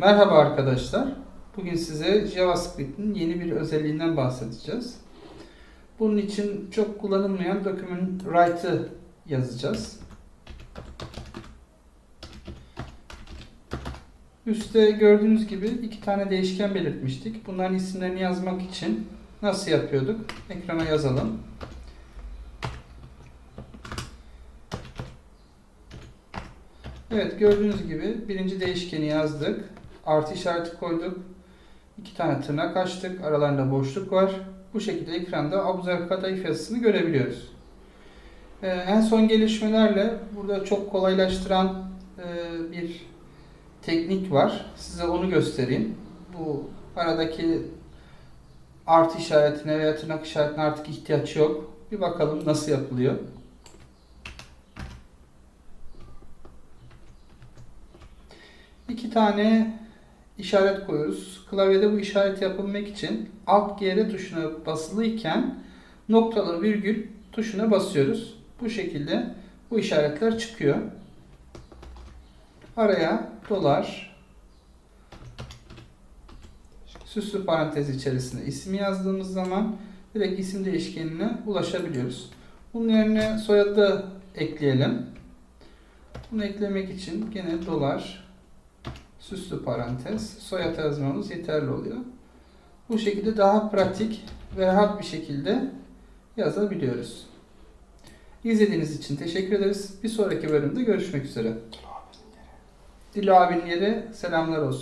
Merhaba arkadaşlar. Bugün size JavaScript'in yeni bir özelliğinden bahsedeceğiz. Bunun için çok kullanılmayan document write'ı yazacağız. Üstte gördüğünüz gibi iki tane değişken belirtmiştik. Bunların isimlerini yazmak için nasıl yapıyorduk? Ekrana yazalım. Evet gördüğünüz gibi birinci değişkeni yazdık. Artı işareti koyduk. İki tane tırnak açtık. Aralarında boşluk var. Bu şekilde ekranda abuzer kadayıf yazısını görebiliyoruz. Ee, en son gelişmelerle burada çok kolaylaştıran e, bir teknik var. Size onu göstereyim. Bu aradaki artı işaretine veya tırnak işaretine artık ihtiyaç yok. Bir bakalım nasıl yapılıyor. İki tane işaret koyuyoruz. Klavyede bu işaret yapılmak için Alt GR tuşuna basılıyken noktalı virgül tuşuna basıyoruz. Bu şekilde bu işaretler çıkıyor. Araya dolar süslü parantez içerisinde ismi yazdığımız zaman direkt isim değişkenine ulaşabiliyoruz. Bunun yerine soyadı ekleyelim. Bunu eklemek için gene dolar süslü parantez soyad yazmamız yeterli oluyor. Bu şekilde daha pratik ve rahat bir şekilde yazabiliyoruz. İzlediğiniz için teşekkür ederiz. Bir sonraki bölümde görüşmek üzere. Dilo abinin yeri selamlar olsun.